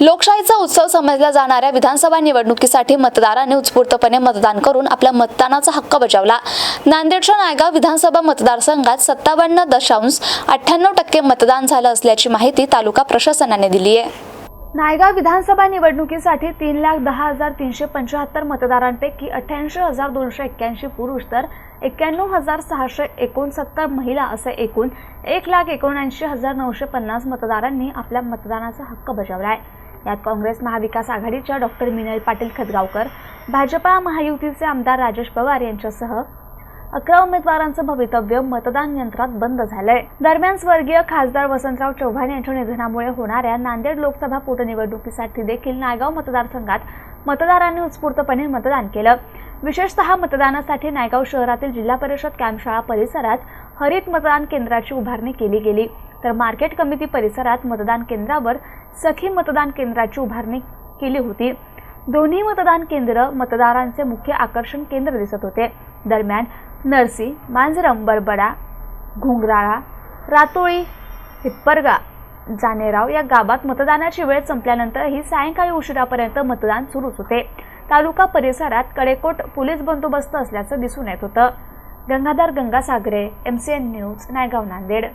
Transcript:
लोकशाहीचा उत्सव समजल्या जाणाऱ्या विधानसभा निवडणुकीसाठी मतदारांनी उत्स्फूर्तपणे मतदान करून आपल्या मतदानाचा हक्क बजावला. नांदेडच्या नायगाव विधानसभा मतदारसंघात सत्तावन्न दशांश अठ्ठ्याण्णव टक्के मतदान झालं असल्याची माहिती तालुका प्रशासनाने दिली आहे. नायगाव विधानसभा निवडणुकीसाठी तीन लाख दहा हजार तीनशे पंच्याहत्तर मतदारांपैकी अठ्ठ्याऐंशी हजार दोनशे एक्क्याऐंशी पुरुष तर एक्क्याण्णव हजार सहाशे एकोणसत्तर महिला असे एकूण एक लाख एकोणऐंशी हजार नऊशे पन्नास मतदारांनी आपल्या मतदानाचा हक्क बजावला आहे. यात काँग्रेस महाविकास आघाडीच्या डॉक्टर मिनल पाटील खतगावकर भाजपा महायुतीचे आमदार राजेश पवार यांच्यासह अकरा उमेदवारांचं भवितव्य मतदान यंत्रात बंद झालंय. दरम्यान स्वर्गीय खासदार वसंतराव चव्हाण यांच्या निधनामुळे होणाऱ्या नांदेड लोकसभा पोटनिवडणुकीसाठी देखील नायगाव मतदारसंघात मतदारांनी उत्स्फूर्तपणे मतदान केलं. विशेषतः मतदानासाठी नायगाव शहरातील जिल्हा परिषद कॅम्पशाळा परिसरात हरित मतदान केंद्राची उभारणी केली गेली. तर मार्केट कमिटी परिसरात मतदान केंद्रावर सखी मतदान केंद्राची उभारणी केली होती. दोन्ही मतदान केंद्र मतदारांचे मुख्य आकर्षण केंद्र दिसत होते. दरम्यान नरसी मांजरम बरबडा घुंगराळा रातोळी हिप्परगा जानेराव या गावात मतदानाची वेळ संपल्यानंतरही सायंकाळी उशिरापर्यंत मतदान सुरूच होते. तालुका परिसरात कडेकोट पोलीस बंदोबस्त असल्याचं दिसून येत होतं. Gangadhar Gangasagare M C N news Naigaon Nanded.